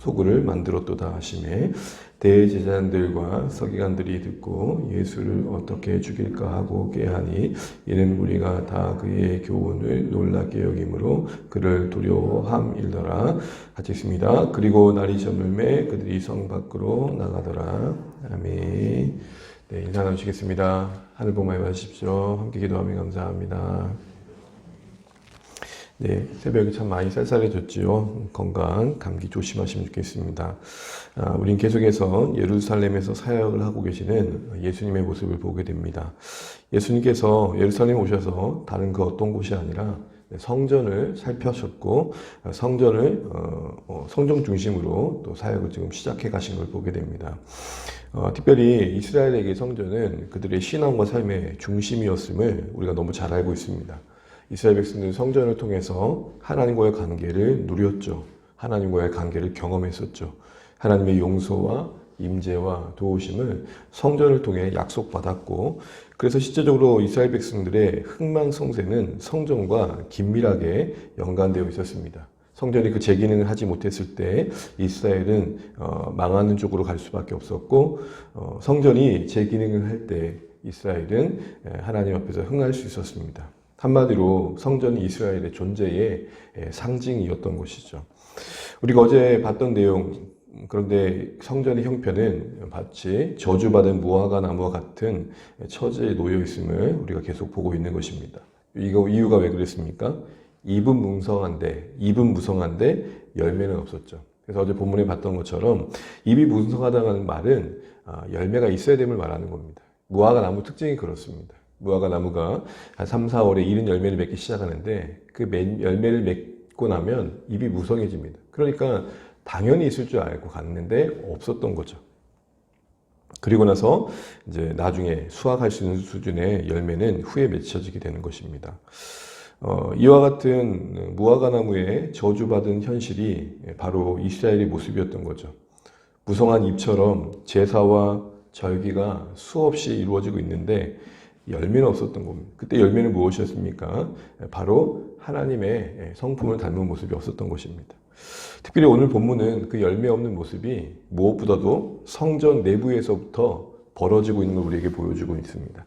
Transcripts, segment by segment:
소굴을 만들었도다 하심에 대제사장들과 서기관들이 듣고 예수를 어떻게 죽일까 하고 꾀하니 이는 우리가 다 그의 교훈을 놀랍게 여김으로 그를 두려워함일더라 같이 있습니다. 그리고 날이 저물매 그들이 성 밖으로 나가더라. 아멘. 네, 인사 나누시겠습니다. 하늘 보마에 하십시오. 함께 기도하며 감사합니다. 네, 새벽이 참 많이 쌀쌀해졌지요. 건강, 감기 조심하시면 좋겠습니다. 아, 우린 계속해서 예루살렘에서 사역을 하고 계시는 예수님의 모습을 보게 됩니다. 예수님께서 예루살렘에 오셔서 다른 그 어떤 곳이 아니라 성전을 살펴셨고 성전을 어, 어, 성전 중심으로 또 사역을 지금 시작해 가신 걸 보게 됩니다. 어, 특별히 이스라엘에게 성전은 그들의 신앙과 삶의 중심이었음을 우리가 너무 잘 알고 있습니다. 이스라엘 백성들은 성전을 통해서 하나님과의 관계를 누렸죠. 하나님과의 관계를 경험했었죠. 하나님의 용서와 임재와 도우심을 성전을 통해 약속받았고 그래서 실제적으로 이스라엘 백성들의 흥망성쇠는 성전과 긴밀하게 연관되어 있었습니다. 성전이 그 재기능을 하지 못했을 때 이스라엘은 어, 망하는 쪽으로 갈 수밖에 없었고 어, 성전이 재기능을 할 때 이스라엘은 하나님 앞에서 흥할 수 있었습니다. 한마디로 성전이 이스라엘의 존재의 상징이었던 것이죠. 우리가 어제 봤던 내용, 그런데 성전의 형편은 마치 저주받은 무화과 나무와 같은 처지에 놓여 있음을 우리가 계속 보고 있는 것입니다. 이거 이유가 왜 그랬습니까? 입은 뭉성한데, 입은 무성한데 열매는 없었죠. 그래서 어제 본문에 봤던 것처럼 입이 무성하다는 말은 아, 열매가 있어야 됨을 말하는 겁니다. 무화과 나무 특징이 그렇습니다. 무화과 나무가 한 3, 4월에 이른 열매를 맺기 시작하는데 그 열매를 맺고 나면 잎이 무성해집니다. 그러니까 당연히 있을 줄 알고 갔는데 없었던 거죠. 그리고 나서 이제 나중에 수확할 수 있는 수준의 열매는 후에 맺혀지게 되는 것입니다. 어, 이와 같은 무화과 나무의 저주받은 현실이 바로 이스라엘의 모습이었던 거죠. 무성한 잎처럼 제사와 절기가 수없이 이루어지고 있는데 열매는 없었던 겁니다. 그때 열매는 무엇이었습니까? 바로 하나님의 성품을 닮은 모습이 없었던 것입니다. 특별히 오늘 본문은 그 열매 없는 모습이 무엇보다도 성전 내부에서부터 벌어지고 있는 걸 우리에게 보여주고 있습니다.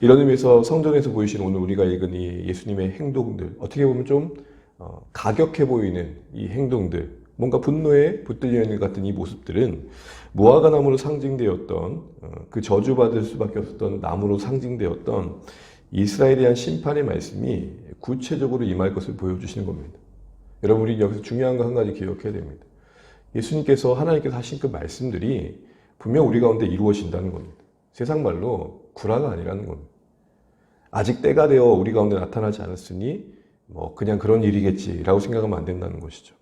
이런 의미에서 성전에서 보이신 오늘 우리가 읽은 이 예수님의 행동들, 어떻게 보면 좀 어, 가격해 보이는 이 행동들, 뭔가 분노에 붙들려 있는 것 같은 이 모습들은 무화과 나무로 상징되었던 어, 그 저주받을 수밖에 없었던 나무로 상징되었던 이스라엘에 대한 심판의 말씀이 구체적으로 임할 것을 보여주시는 겁니다. 여러분 우리 여기서 중요한 거 한 가지 기억해야 됩니다. 예수님께서 하나님께서 하신 그 말씀들이 분명 우리 가운데 이루어진다는 겁니다. 세상 말로 구라가 아니라는 겁니다. 아직 때가 되어 우리 가운데 나타나지 않았으니 뭐 그냥 그런 일이겠지라고 생각하면 안 된다는 것이죠.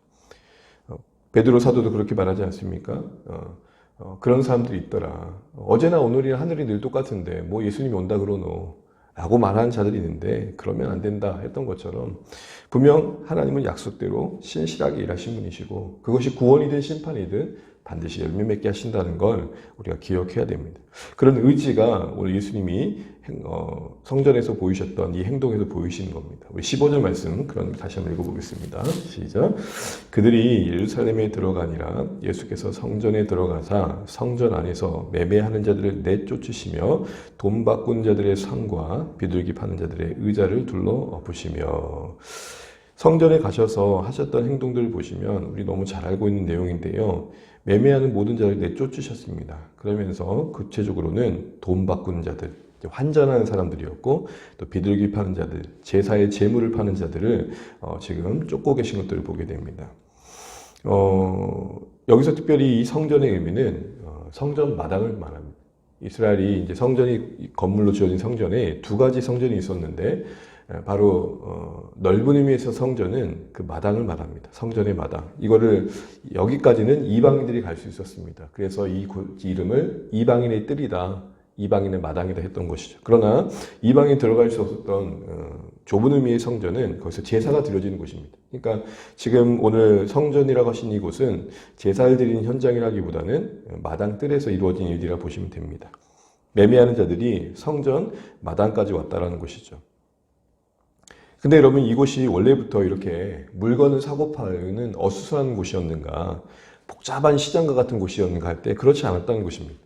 어, 베드로 사도도 그렇게 말하지 않습니까? 어, 어, 그런 사람들이 있더라. 어제나 오늘이나 하늘이 늘 똑같은데 뭐 예수님이 온다 그러노. 라고 말하는 자들이 있는데 그러면 안 된다 했던 것처럼 분명 하나님은 약속대로 신실하게 일하신 분이시고 그것이 구원이든 심판이든 반드시 열매 맺게 하신다는 걸 우리가 기억해야 됩니다. 그런 의지가 오늘 예수님이 어, 성전에서 보이셨던 이 행동에서 보이시는 겁니다. 우리 15절 말씀 그럼 다시 한번 읽어보겠습니다. 시작. 그들이 예루살렘에 들어가니라 예수께서 성전에 들어가사 성전 안에서 매매하는 자들을 내쫓으시며 돈 바꾼 자들의 상과 비둘기 파는 자들의 의자를 둘러 엎으시며 성전에 가셔서 하셨던 행동들을 보시면 우리 너무 잘 알고 있는 내용인데요. 매매하는 모든 자를 내쫓으셨습니다. 그러면서 구체적으로는 돈 바꾸는 자들, 환전하는 사람들이었고 또 비둘기 파는 자들, 제사의 재물을 파는 자들을 어, 지금 쫓고 계신 것들을 보게 됩니다. 어, 여기서 특별히 이 성전의 의미는 어, 성전 마당을 말합니다. 이스라엘이 이제 성전이 건물로 지어진 성전에 두 가지 성전이 있었는데 예, 바로 어, 넓은 의미에서 성전은 그 마당을 말합니다. 성전의 마당. 이거를 여기까지는 이방인들이 갈 수 있었습니다. 그래서 이 고- 이름을 이방인의 뜰이다. 이방인의 마당이다 했던 것이죠. 그러나 이방인 들어갈 수 없었던 어, 좁은 의미의 성전은 거기서 제사가 드려지는 곳입니다. 그러니까 지금 오늘 성전이라고 하신 이곳은 제사를 드리는 현장이라기보다는 마당 뜰에서 이루어진 일이라 보시면 됩니다. 매매하는 자들이 성전 마당까지 왔다라는 것이죠. 근데 여러분 이곳이 원래부터 이렇게 물건을 사고 파는 어수선한 곳이었는가 복잡한 시장과 같은 곳이었는가 할 때 그렇지 않았다는 것입니다.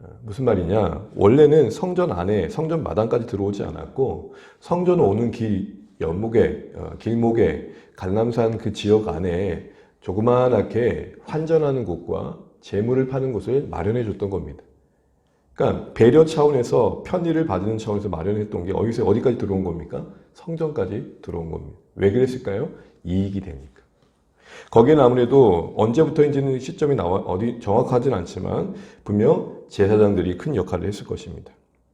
어, 무슨 말이냐? 원래는 성전 안에 성전 마당까지 들어오지 않았고 성전 오는 길 연목에 어, 길목에 갈람산 그 지역 안에 조그만하게 환전하는 곳과 재물을 파는 곳을 마련해 줬던 겁니다. 그러니까 배려 차원에서 편의를 받는 차원에서 마련했던 게 어디서 어디까지 들어온 겁니까? 성전까지 들어온 겁니다. 왜 그랬을까요? 이익이 되니까. 거기는 아무래도 언제부터인지는 시점이 나와 어디 정확하진 않지만 분명 제사장들이 큰 역할을 했을 것입니다.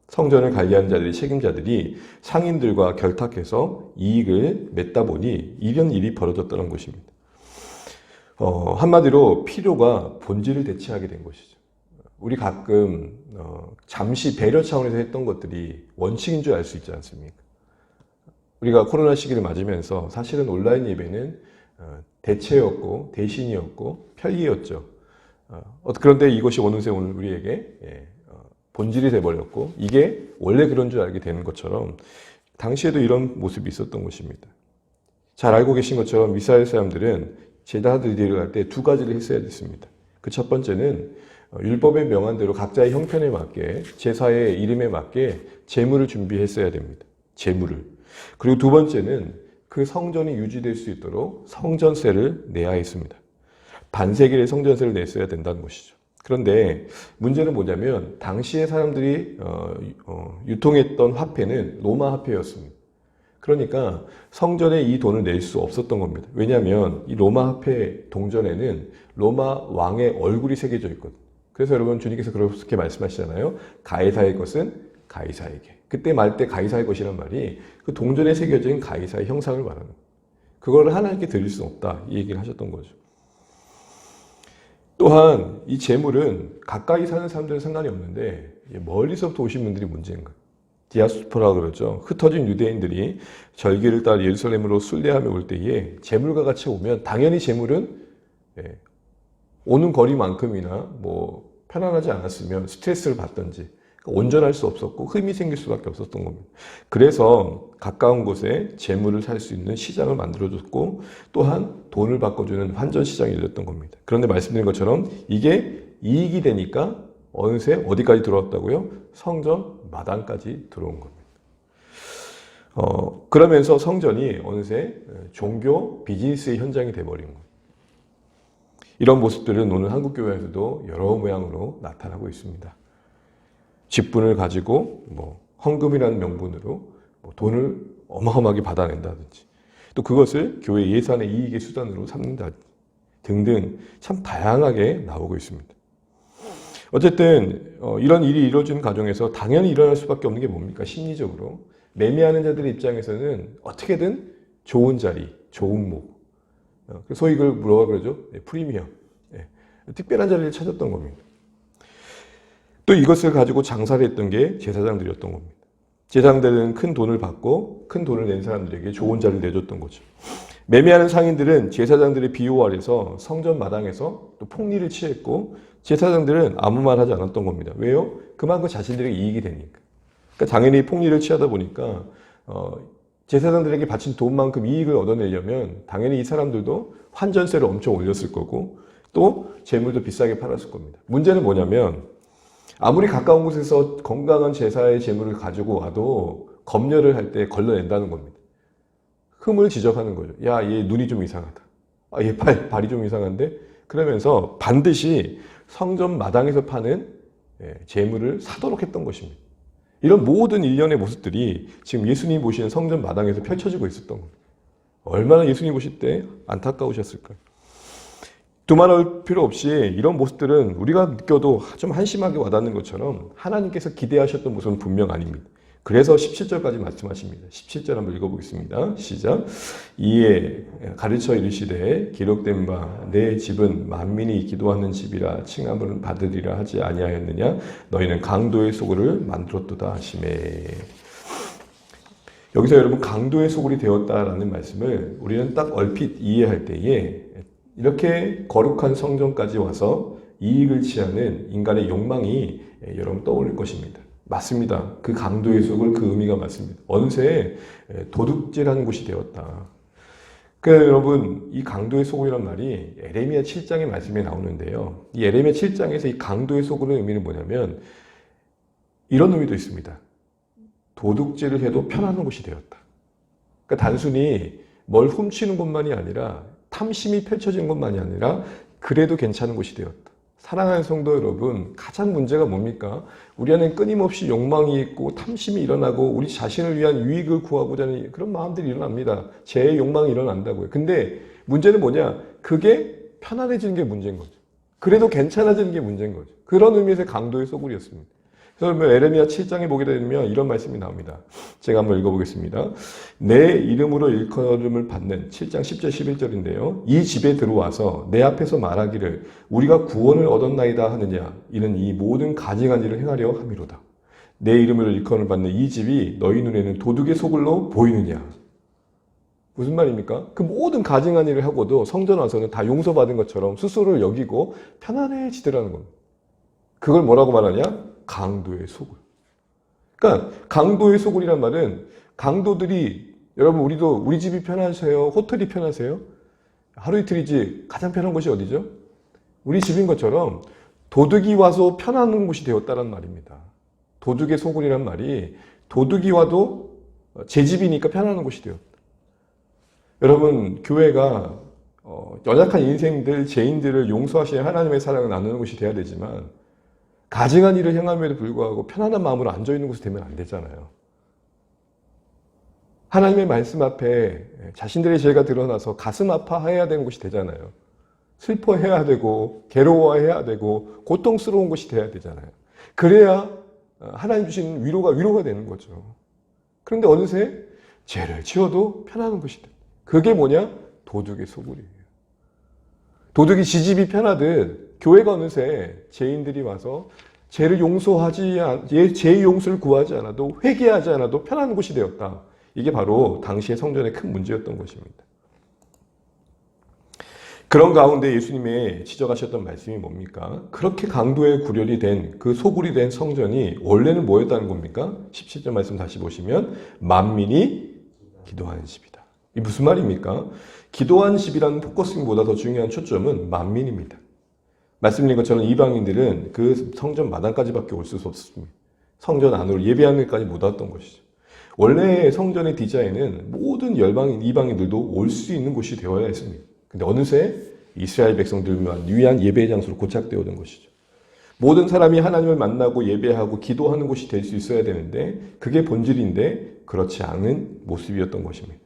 성전을 관리하는 자들이 책임자들이 상인들과 결탁해서 이익을 맺다 보니 이런 일이 벌어졌다는 것입니다. 어, 한마디로 필요가 본질을 대체하게 된 것이죠. 우리 가끔 어, 잠시 배려 차원에서 했던 것들이 원칙인 줄 알 수 있지 않습니까? 우리가 코로나 시기를 맞으면서 사실은 온라인 예배는 어, 대체였고 대신이었고 편리였죠. 어, 그런데 이것이 어느새 오늘 우리에게 예, 어, 본질이 돼버렸고 이게 원래 그런 줄 알게 되는 것처럼 당시에도 이런 모습이 있었던 것입니다. 잘 알고 계신 것처럼 이스라엘 사람들은 제사 드리러 갈 때 두 가지를 했어야 됐습니다. 그 첫 번째는 어, 율법에 명한 대로 각자의 형편에 맞게 제사의 이름에 맞게 제물을 준비했어야 됩니다. 제물을. 그리고 두 번째는 그 성전이 유지될 수 있도록 성전세를 내야 했습니다. 반세기의 성전세를 냈어야 된다는 것이죠. 그런데 문제는 뭐냐면 당시의 사람들이 어, 어, 유통했던 화폐는 로마 화폐였습니다. 그러니까 성전에 이 돈을 낼 수 없었던 겁니다. 왜냐하면 이 로마 화폐 동전에는 로마 왕의 얼굴이 새겨져 있거든요. 그래서 여러분 주님께서 그렇게 말씀하시잖아요. 가이사의 것은 가이사에게. 그때 말때 가이사의 것이란 말이 그 동전에 새겨진 가이사의 형상을 말하는 거예요. 그거를 하나님께 드릴 수 없다. 이 얘기를 하셨던 거죠. 또한 이 재물은 가까이 사는 사람들은 상관이 없는데 멀리서부터 오신 분들이 문제인 거예요. 디아스포라 그러죠. 흩어진 유대인들이 절기를 따라 예루살렘으로 순례하며 올 때에 재물과 같이 오면 당연히 재물은 예, 오는 거리만큼이나 뭐 편안하지 않았으면 스트레스를 받든지 온전할 수 없었고 흠이 생길 수밖에 없었던 겁니다. 그래서 가까운 곳에 재물을 살 수 있는 시장을 만들어줬고 또한 돈을 바꿔주는 환전 시장이 열렸던 겁니다. 그런데 말씀드린 것처럼 이게 이익이 되니까 어느새 어디까지 들어왔다고요? 성전 마당까지 들어온 겁니다. 어, 그러면서 성전이 어느새 종교 비즈니스의 현장이 돼버린 거예요. 이런 모습들은 오늘 한국교회에서도 여러 모양으로 나타나고 있습니다. 직분을 가지고 뭐 헌금이라는 명분으로 뭐 돈을 어마어마하게 받아낸다든지 또 그것을 교회 예산의 이익의 수단으로 삼는다 등등 참 다양하게 나오고 있습니다. 어쨌든 어, 이런 일이 이루어지는 과정에서 당연히 일어날 수밖에 없는 게 뭡니까? 심리적으로 매매하는 자들의 입장에서는 어떻게든 좋은 자리, 좋은 목, 어, 소위 그걸 뭐라고 그러죠? 네, 프리미엄, 네, 특별한 자리를 찾았던 겁니다. 또 이것을 가지고 장사를 했던 게 제사장들이었던 겁니다. 제사장들은 큰 돈을 받고 큰 돈을 낸 사람들에게 좋은 자리를 내줬던 거죠. 매매하는 상인들은 제사장들의 비호 아래서 성전 마당에서 또 폭리를 취했고 제사장들은 아무 말 하지 않았던 겁니다. 왜요? 그만큼 자신들에게 이익이 되니까. 그러니까 당연히 폭리를 취하다 보니까 어, 제사장들에게 바친 돈만큼 이익을 얻어내려면 당연히 이 사람들도 환전세를 엄청 올렸을 거고 또 재물도 비싸게 팔았을 겁니다. 문제는 뭐냐면 아무리 가까운 곳에서 건강한 제사의 재물을 가지고 와도 검열을 할 때 걸러낸다는 겁니다. 흠을 지적하는 거죠. 야, 얘 눈이 좀 이상하다. 아, 얘 발, 발이 좀 이상한데? 그러면서 반드시 성전 마당에서 파는 예, 재물을 사도록 했던 것입니다. 이런 모든 일련의 모습들이 지금 예수님 보시는 성전 마당에서 펼쳐지고 있었던 겁니다. 얼마나 예수님 보실 때 안타까우셨을까요? 두말할 필요 없이 이런 모습들은 우리가 느껴도 좀 한심하게 와닿는 것처럼 하나님께서 기대하셨던 모습은 분명 아닙니다. 그래서 17절까지 말씀하십니다. 17절 한번 읽어보겠습니다. 시작. 이에 가르쳐 이르시되 기록된 바 내 집은 만민이 기도하는 집이라 칭함을 받으리라 하지 아니하였느냐 너희는 강도의 소굴을 만들었도다 하시매. 여기서 여러분 강도의 소굴이 되었다라는 말씀을 우리는 딱 얼핏 이해할 때에 이렇게 거룩한 성전까지 와서 이익을 취하는 인간의 욕망이 여러분 떠오를 것입니다. 맞습니다. 그 강도의 속을 그 의미가 맞습니다. 어느새 도둑질하는 곳이 되었다. 그러니까 여러분 이 강도의 속이란 말이 에레미야 7장의 말씀에 나오는데요. 이 에레미야 7장에서 이 강도의 속의 의미는 뭐냐면 이런 의미도 있습니다. 도둑질을 해도 편안한 곳이 되었다. 그러니까 단순히 뭘 훔치는 것만이 아니라 탐심이 펼쳐지는 것만이 아니라 그래도 괜찮은 곳이 되었다. 사랑하는 성도 여러분, 가장 문제가 뭡니까? 우리 안에 끊임없이 욕망이 있고 탐심이 일어나고 우리 자신을 위한 유익을 구하고자 하는 그런 마음들이 일어납니다. 제 욕망이 일어난다고요. 근데 문제는 뭐냐? 그게 편안해지는 게 문제인 거죠. 그래도 괜찮아지는 게 문제인 거죠. 그런 의미에서 강도의 소굴이었습니다. 그래서 에레미야 7장에 보게 되면 이런 말씀이 나옵니다. 제가 한번 읽어보겠습니다. 내 이름으로 일컬음을 받는 7장 10절 11절인데요. 이 집에 들어와서 내 앞에서 말하기를 우리가 구원을 얻었나이다 하느냐 이는 이 모든 일을 행하려 함이로다. 내 이름으로 일컬음을 받는 이 집이 너희 눈에는 도둑의 소굴로 보이느냐. 무슨 말입니까? 그 모든 가증한 일을 하고도 성전 와서는 다 용서받은 것처럼 스스로를 여기고 편안해지더라는 겁니다. 그걸 뭐라고 말하냐? 강도의 소굴. 그러니까 강도의 소굴이란 말은 강도들이 여러분 우리도 우리 집이 편하세요? 호텔이 편하세요? 하루 이틀이지 가장 편한 곳이 어디죠? 우리 집인 것처럼 도둑이 와서 편한 곳이 되었다는 말입니다. 도둑의 소굴이란 말이 도둑이 와도 제 집이니까 편안한 곳이 되었다. 여러분 교회가 어, 연약한 인생들, 죄인들을 용서하시는 하나님의 사랑을 나누는 곳이 돼야 되지만 가증한 일을 행함에도 불구하고 편안한 마음으로 앉아 있는 곳이 되면 안 되잖아요. 하나님의 말씀 앞에 자신들의 죄가 드러나서 가슴 아파해야 되는 곳이 되잖아요. 슬퍼해야 되고 괴로워해야 되고 고통스러운 곳이 돼야 되잖아요. 그래야 하나님 주신 위로가 위로가 되는 거죠. 그런데 어느새 죄를 지어도 편안한 곳이 돼. 그게 뭐냐? 도둑의 소굴이에요. 도둑이 지집이 편하듯 교회가 어느새 죄인들이 와서 죄를 용서하지 죄 용서를 구하지 않아도 회개하지 않아도 편한 곳이 되었다. 이게 바로 당시의 성전의 큰 문제였던 것입니다. 그런 가운데 예수님의 지적하셨던 말씀이 뭡니까? 그렇게 강도의 구렬이 된 그 소굴이 된 성전이 원래는 뭐였다는 겁니까? 17절 말씀 다시 보시면 만민이 기도하는 집이다. 이 무슨 말입니까? 기도하는 집이라는 포커싱보다 더 중요한 초점은 만민입니다. 말씀드린 것처럼 이방인들은 그 성전 마당까지밖에 올 수 없습니다. 성전 안으로 예배하는 데까지 못 왔던 것이죠. 원래 성전의 디자인은 모든 열방인, 이방인들도 올 수 있는 곳이 되어야 했습니다. 근데 어느새 이스라엘 백성들만 위한 예배 장소로 고착되어 온 것이죠. 모든 사람이 하나님을 만나고 예배하고 기도하는 곳이 될 수 있어야 되는데 그게 본질인데 그렇지 않은 모습이었던 것입니다.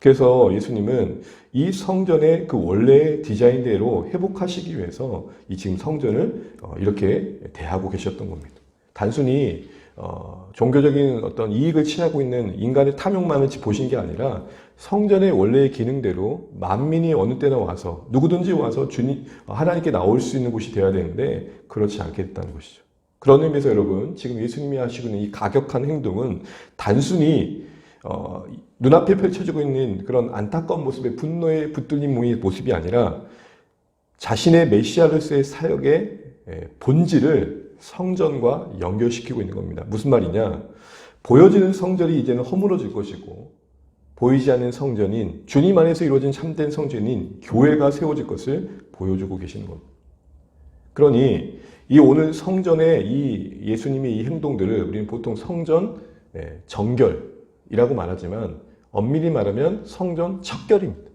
그래서 예수님은 이 성전의 그 원래 디자인대로 회복하시기 위해서 이 지금 성전을 어, 이렇게 대하고 계셨던 겁니다. 단순히 어, 종교적인 어떤 이익을 취하고 있는 인간의 탐욕만을 보신 게 아니라 성전의 원래의 기능대로 만민이 어느 때나 와서 누구든지 와서 주님 하나님께 나올 수 있는 곳이 되어야 되는데 그렇지 않게 됐다는 것이죠. 그런 의미에서 여러분 지금 예수님이 하시고 있는 이 가격한 행동은 단순히 어, 눈앞에 펼쳐지고 있는 그런 안타까운 모습의 분노에 붙들린 모습이 아니라 자신의 메시아로서의 사역의 본질을 성전과 연결시키고 있는 겁니다. 무슨 말이냐? 보여지는 성전이 이제는 허물어질 것이고 보이지 않는 성전인 주님 안에서 이루어진 참된 성전인 교회가 세워질 것을 보여주고 계시는 겁니다. 그러니 이 오늘 성전의 이 예수님의 이 행동들을 우리는 보통 성전 정결이라고 말하지만 엄밀히 말하면 성전 척결입니다.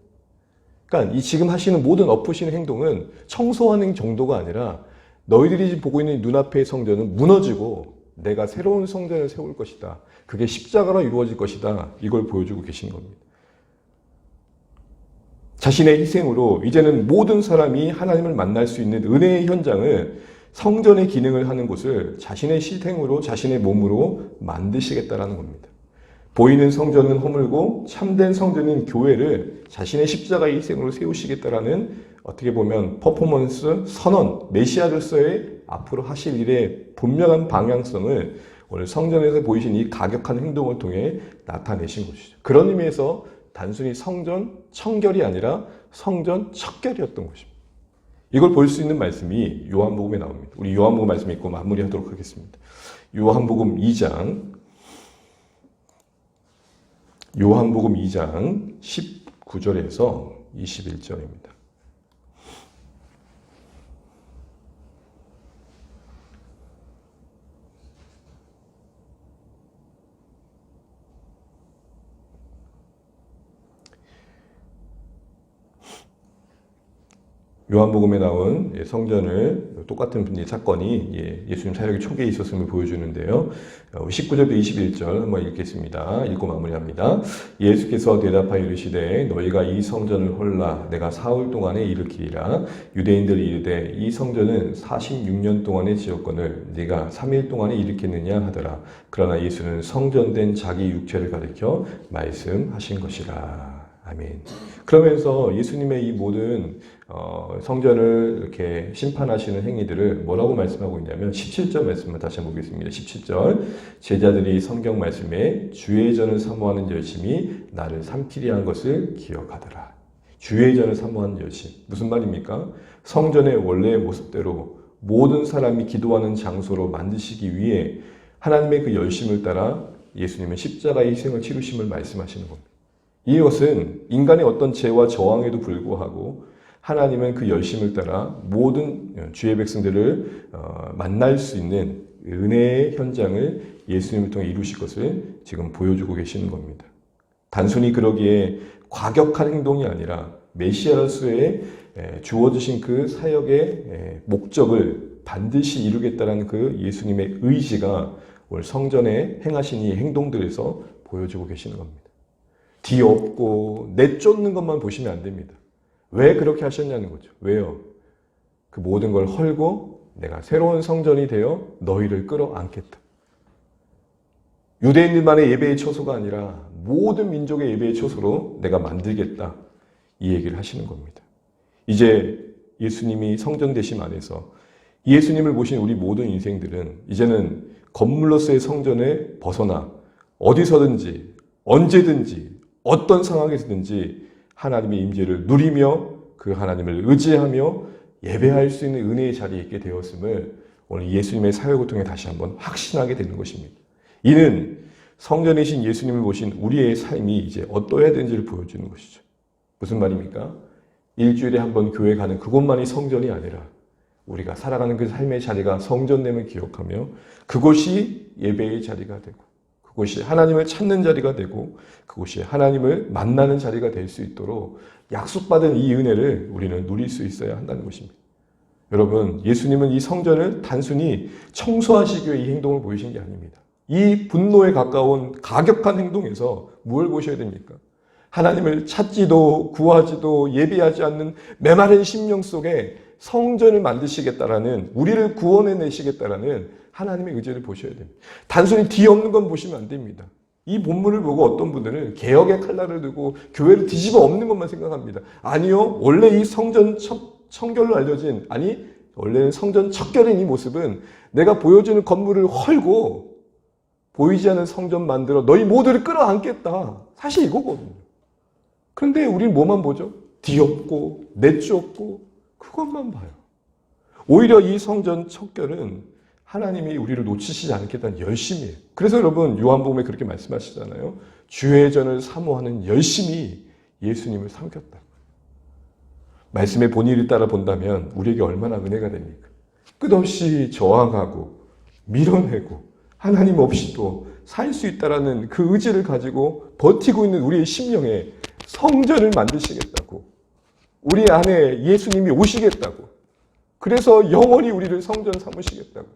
그러니까 이 지금 하시는 모든 엎으시는 행동은 청소하는 정도가 아니라 너희들이 보고 있는 눈앞의 성전은 무너지고 내가 새로운 성전을 세울 것이다. 그게 십자가로 이루어질 것이다. 이걸 보여주고 계신 겁니다. 자신의 희생으로 이제는 모든 사람이 하나님을 만날 수 있는 은혜의 현장을 성전의 기능을 하는 곳을 자신의 실행으로 자신의 몸으로 만드시겠다라는 겁니다. 보이는 성전은 허물고 참된 성전인 교회를 자신의 십자가의 희생으로 세우시겠다라는 어떻게 보면 퍼포먼스 선언 메시아로서의 앞으로 하실 일의 분명한 방향성을 오늘 성전에서 보이신 이 가격한 행동을 통해 나타내신 것이죠. 그런 의미에서 단순히 성전 청결이 아니라 성전 척결이었던 것입니다. 이걸 볼 수 있는 말씀이 요한복음에 나옵니다. 우리 요한복음 말씀 읽고 마무리하도록 하겠습니다. 요한복음 2장 요한복음 2장 19절에서 21절입니다. 요한복음에 나온 예, 성전을 똑같은 분의 사건이 예, 예수님 사역의 초기에 있었음을 보여주는데요. 19절부터 21절 한번 읽겠습니다. 읽고 마무리합니다. 예수께서 대답하여 이르시되 너희가 이 성전을 홀라 내가 사흘 동안에 일으키리라 유대인들이 이르되 이 성전은 46년 동안에 지었거늘 네가 3일 동안에 일으켰느냐 하더라. 그러나 예수는 성전된 자기 육체를 가리켜 말씀하신 것이라. 아멘. 그러면서 예수님의 이 모든 어, 성전을 이렇게 심판하시는 행위들을 뭐라고 말씀하고 있냐면 17절 말씀을 다시 한번 보겠습니다. 17절 제자들이 성경 말씀에 주의 전을 사모하는 열심이 나를 삼키리 한 것을 기억하더라. 주의 전을 사모하는 열심 무슨 말입니까? 성전의 원래의 모습대로 모든 사람이 기도하는 장소로 만드시기 위해 하나님의 그 열심을 따라 예수님은 십자가의 희생을 치르심을 말씀하시는 겁니다. 이것은 인간의 어떤 죄와 저항에도 불구하고 하나님은 그 열심을 따라 모든 주의 백성들을 어, 만날 수 있는 은혜의 현장을 예수님을 통해 이루실 것을 지금 보여주고 계시는 겁니다. 단순히 그러기에 과격한 행동이 아니라 메시아로서의 주어지신 그 사역의 목적을 반드시 이루겠다는 그 예수님의 의지가 오늘 성전에 행하신 이 행동들에서 보여주고 계시는 겁니다. 뒤엎고 내쫓는 것만 보시면 안 됩니다. 왜 그렇게 하셨냐는 거죠. 왜요? 그 모든 걸 헐고 내가 새로운 성전이 되어 너희를 끌어안겠다. 유대인들만의 예배의 처소가 아니라 모든 민족의 예배의 처소로 내가 만들겠다. 이 얘기를 하시는 겁니다. 이제 예수님이 성전 되심 안에서 예수님을 보신 우리 모든 인생들은 이제는 건물로서의 성전에 벗어나 어디서든지 언제든지 어떤 상황에서든지 하나님의 임재를 누리며 그 하나님을 의지하며 예배할 수 있는 은혜의 자리에 있게 되었음을 오늘 예수님의 사역을 통해 다시 한번 확신하게 되는 것입니다. 이는 성전이신 예수님을 보신 우리의 삶이 이제 어떠해야 되는지를 보여주는 것이죠. 무슨 말입니까? 일주일에 한 번 교회 가는 그곳만이 성전이 아니라 우리가 살아가는 그 삶의 자리가 성전됨을 기억하며 그곳이 예배의 자리가 되고 그곳이 하나님을 찾는 자리가 되고 그곳이 하나님을 만나는 자리가 될 수 있도록 약속받은 이 은혜를 우리는 누릴 수 있어야 한다는 것입니다. 여러분, 예수님은 이 성전을 단순히 청소하시기 위해 이 행동을 보이신 게 아닙니다. 이 분노에 가까운 가격한 행동에서 뭘 보셔야 됩니까? 하나님을 찾지도 구하지도 예비하지 않는 메마른 심령 속에 성전을 만드시겠다라는 우리를 구원해 내시겠다라는 하나님의 의지를 보셔야 됩니다. 단순히 뒤 없는 건 보시면 안 됩니다. 이 본문을 보고 어떤 분들은 개혁의 칼날을 들고 교회를 뒤집어 엎는 것만 생각합니다. 아니요. 원래 이 성전 청결로 알려진 아니 원래는 성전 척결인 이 모습은 내가 보여주는 건물을 헐고 보이지 않는 성전 만들어 너희 모두를 끌어안겠다. 사실 이거거든요. 그런데 우리는 뭐만 보죠? 뒤엎고 내쫓고 그것만 봐요. 오히려 이 성전 척결은 하나님이 우리를 놓치시지 않겠다는 열심이에요. 그래서 여러분 요한복음에 그렇게 말씀하시잖아요. 주의 전을 사모하는 열심이 예수님을 삼켰다. 말씀의 본의를 따라 본다면 우리에게 얼마나 은혜가 됩니까? 끝없이 저항하고 밀어내고 하나님 없이도 살 수 있다라는 그 의지를 가지고 버티고 있는 우리의 심령에 성전을 만드시겠다고 우리 안에 예수님이 오시겠다고 그래서 영원히 우리를 성전 삼으시겠다고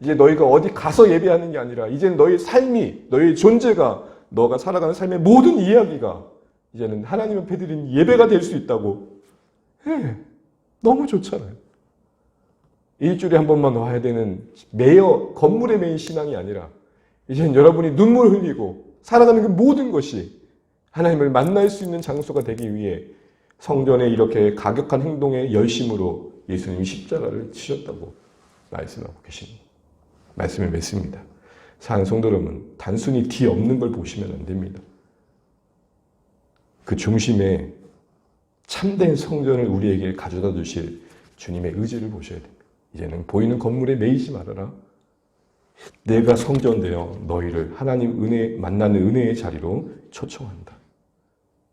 이제 너희가 어디 가서 예배하는 게 아니라 이제는 너희 삶이 너희 존재가 너가 살아가는 삶의 모든 이야기가 이제는 하나님 앞에 드린 예배가 될 수 있다고 해. 너무 좋잖아요. 일주일에 한 번만 와야 되는 매여 건물에 매인 신앙이 아니라 이제는 여러분이 눈물 흘리고 살아가는 그 모든 것이 하나님을 만날 수 있는 장소가 되기 위해 성전에 이렇게 가격한 행동의 열심으로 예수님이 십자가를 치셨다고 말씀하고 계십니다. 말씀을 맺습니다. 사는 성도 여러분, 단순히 뒤 없는 걸 보시면 안 됩니다. 그 중심에 참된 성전을 우리에게 가져다 주실 주님의 의지를 보셔야 됩니다. 이제는 보이는 건물에 매이지 말아라. 내가 성전되어 너희를 하나님 은혜 만나는 은혜의 자리로 초청한다.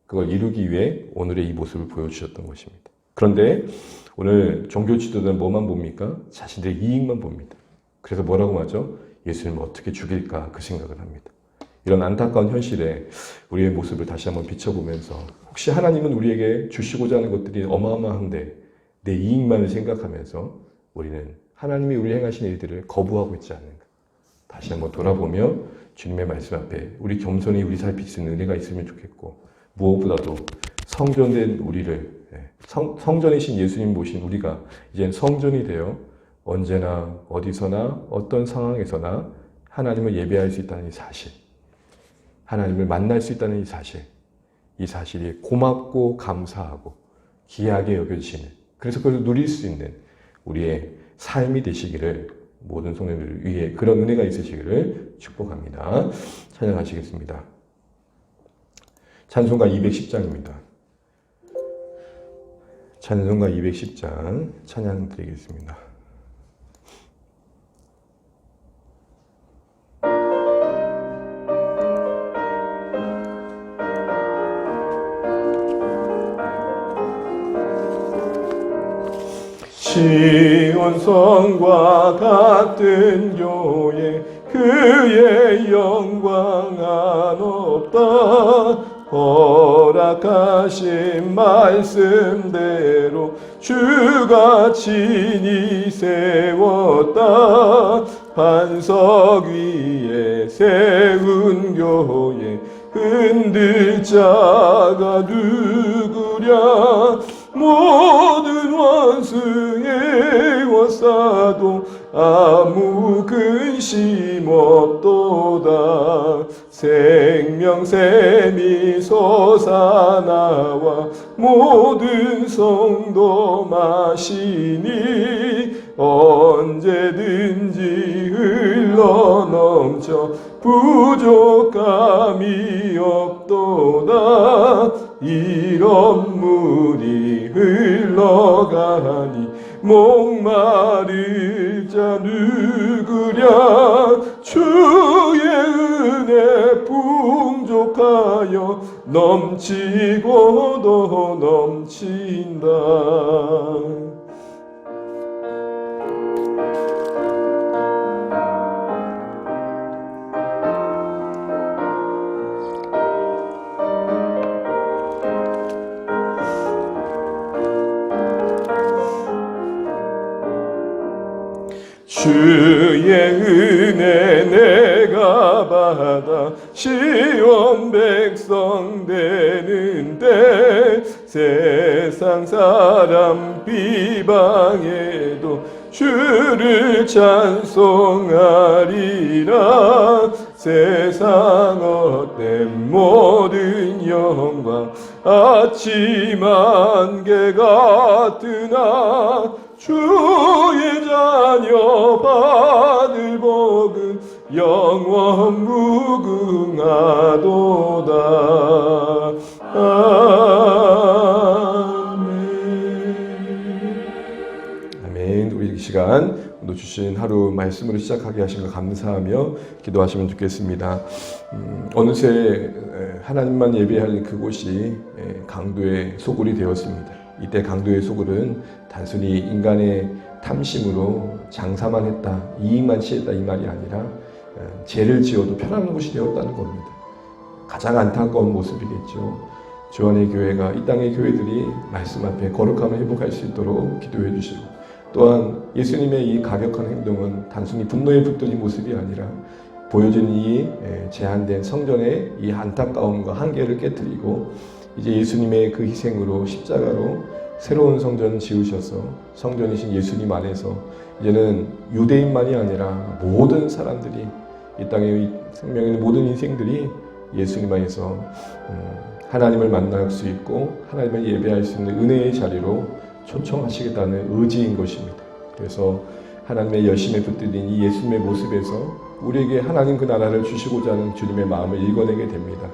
그걸 이루기 위해 오늘의 이 모습을 보여주셨던 것입니다. 그런데 오늘 종교 지도자는 뭐만 봅니까? 자신들의 이익만 봅니다. 그래서 뭐라고 하죠? 예수님을 어떻게 죽일까 그 생각을 합니다. 이런 안타까운 현실에 우리의 모습을 다시 한번 비춰보면서 혹시 하나님은 우리에게 주시고자 하는 것들이 어마어마한데 내 이익만을 생각하면서 우리는 하나님이 우리 행하신 일들을 거부하고 있지 않는가. 다시 한번 돌아보며 주님의 말씀 앞에 우리 겸손히 우리 살필 수 있는 은혜가 있으면 좋겠고 무엇보다도 성전된 우리를 예, 성, 성전이신 예수님 모신 우리가 이젠 성전이 되어 언제나 어디서나 어떤 상황에서나 하나님을 예배할 수 있다는 이 사실 하나님을 만날 수 있다는 이 사실 이 사실이 고맙고 감사하고 귀하게 여겨지시는 그래서 그걸 누릴 수 있는 우리의 삶이 되시기를 모든 성도들 위해 그런 은혜가 있으시기를 축복합니다. 찬양하시겠습니다. 찬송가 210장입니다. 찬송가 210장 찬양 드리겠습니다. 시온성과 같은 교회 그의 영광 안 없다 허락하신 말씀대로 주가 친히 세웠다. 반석 위에 세운 교회 흔들 자가 누구랴? 모든 원수의 워싸도 아무 근심 없도다. 생명샘이 솟아나와 모든 성도 마시니 언제든지 흘러넘쳐 부족함이 없도다. 이런 물이 흘러가니 목마를 자 누구랴 주의 은혜 풍족하여 넘치고도 넘친다 주의 은혜 내가 받아 시온 백성 되는데 세상 사람 비방해도 주를 찬송하리라. 세상 헛된 모든 영광 아침 안개 같으나 주의 자녀 받을 복은 영원 무궁하도다. 아멘. 아멘. 우리 이 시간 오늘 주신 하루 말씀으로 시작하게 하신 것 감사하며 기도하시면 좋겠습니다. 음, 어느새 에, 하나님만 예배할 그곳이 에, 강도의 소굴이 되었습니다. 이때 강도의 소굴은 단순히 인간의 탐심으로 장사만 했다, 이익만 취했다 이 말이 아니라 에, 죄를 지어도 편안한 곳이 되었다는 겁니다. 가장 안타까운 모습이겠죠. 주안의 교회가 이 땅의 교회들이 말씀 앞에 거룩함을 회복할 수 있도록 기도해 주시고 또한 예수님의 이 가격한 행동은 단순히 분노에 붙들린 모습이 아니라 보여지는 이 에, 제한된 성전의 이 안타까움과 한계를 깨뜨리고 이제 예수님의 그 희생으로 십자가로 새로운 성전 지으셔서 성전이신 예수님 안에서 이제는 유대인만이 아니라 모든 사람들이 이 땅의 생명의 모든 인생들이 예수님 안에서 음, 하나님을 만날 수 있고 하나님을 예배할 수 있는 은혜의 자리로 초청하시겠다는 의지인 것입니다. 그래서 하나님의 열심에 붙들린 이 예수님의 모습에서 우리에게 하나님 그 나라를 주시고자 하는 주님의 마음을 읽어내게 됩니다.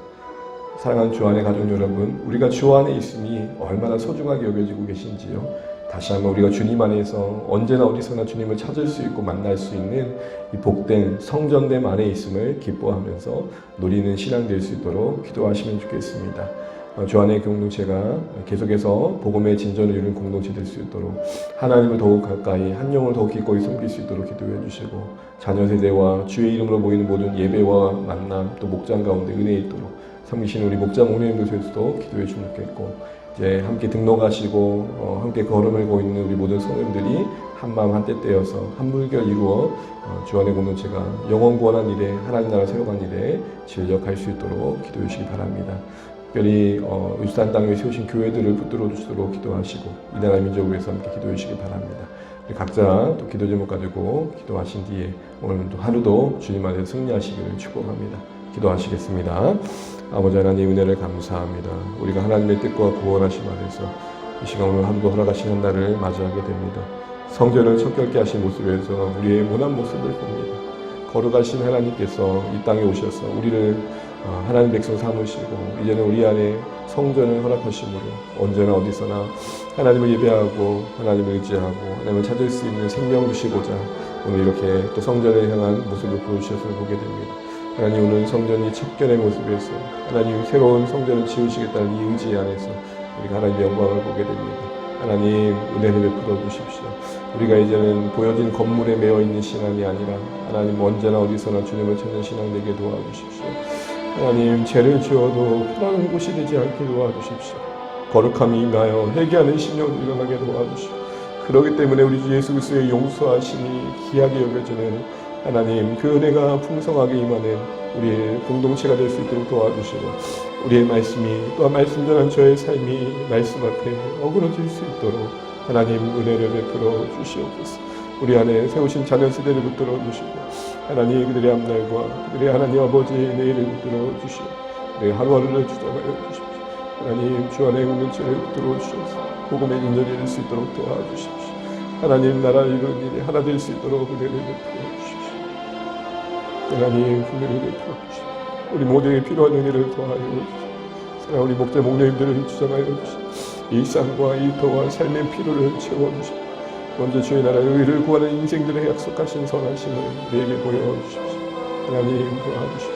사랑하는 주 안의 가족 여러분, 우리가 주 안에 있으니 얼마나 소중하게 여겨지고 계신지요. 다시 한번 우리가 주님 안에서 언제나 어디서나 주님을 찾을 수 있고 만날 수 있는 이 복된 성전됨 안에 있음을 기뻐하면서 누리는 신앙 될 수 있도록 기도하시면 좋겠습니다. 어, 주 안의 공동체가 계속해서 복음의 진전을 이루는 공동체 될 수 있도록 하나님을 더욱 가까이 한 영을 더욱 기꺼이 섬길 수 있도록 기도해 주시고 자녀 세대와 주의 이름으로 모이는 모든 예배와 만남 또 목장 가운데 은혜 있도록 섬기시는 우리 목장 운영교수에서도 기도해 주면 좋겠고 이제 함께 등록하시고 어, 함께 걸음을 고 있는 우리 모든 성도들이 한마음 한뜻 떼어서 한 물결 이루어 어, 주 안의 공동체가 영원 구원한 일에 하나님 나라 세워간 일에 진력할 수 있도록 기도해 주시기 바랍니다. 특별히 어, 울산 땅에 세우신 교회들을 붙들어 주시도록 기도하시고 이 나라 민족을 위해서 함께 기도해 주시기 바랍니다. 각자 또 기도 제목 가지고 기도하신 뒤에 오늘 또 하루도 주님 안에서 승리하시기를 축복합니다. 기도하시겠습니다. 아버지 하나님 은혜를 감사합니다. 우리가 하나님의 뜻과 구원하심 안에서 이 시간 오늘 하루도 허락하신 한 날을 맞이하게 됩니다. 성전을 척결케 하신 모습에서 우리의 모난 모습을 봅니다. 거룩하신 하나님께서 이 땅에 오셔서 우리를 어, 하나님 백성 삼으시고 이제는 우리 안에 성전을 허락하심으로 언제나 어디서나 하나님을 예배하고 하나님을 의지하고 하나님을 찾을 수 있는 생명 주시고자 오늘 이렇게 또 성전을 향한 모습을 보여주셔서 보게 됩니다. 하나님 오늘 성전이 척결의 모습에서 하나님 새로운 성전을 지으시겠다는 이 의지 안에서 우리가 하나님의 영광을 보게 됩니다. 하나님 은혜를 베풀어 주십시오. 우리가 이제는 보여진 건물에 매여 있는 신앙이 아니라 하나님 언제나 어디서나 주님을 찾는 신앙 되게 도와주십시오. 하나님 죄를 지어도 편안한 곳이 되지 않게 도와주십시오. 거룩함이 임하여 회개하는 심령을 일어나게 도와주시오. 그렇기 때문에 우리 주 예수 그리스도의 용서하심이 귀하게 여겨지는 하나님 그 은혜가 풍성하게 임하는 우리의 공동체가 될 수 있도록 도와주시고 우리의 말씀이 또한 말씀 전한 저의 삶이 말씀 앞에 어그러질 수 있도록 하나님 은혜를 베풀어 주시옵소서. 우리 안에 세우신 자녀 세대를 붙들어 주시고 하나님 그들의 앞날과 그들의 하나님 아버지의 내일을 붙들어 주시고 내 하루하루를 주장하여 주십시오. 하나님 주 안에 공동체를 붙들어 주셔서 복음의 인전이 될 수 있도록 도와주십시오. 하나님 나라 이루는 일이 하나 될 수 있도록 은혜를 베풀어 주십시오. 하나님 베풀어 주십시오. 우리 모두에게 필요한 은혜를 더하여 주십시오. 사랑 우리 목자 목녀님들을 주장하여 주십시오. 일상과 일터와 삶의 필요를 채워주십시오. 먼저 주의 나라의 의를 구하는 인생들의 약속하신 선하심을 우리에게 보여주십시오. 하나님 도와주십시오.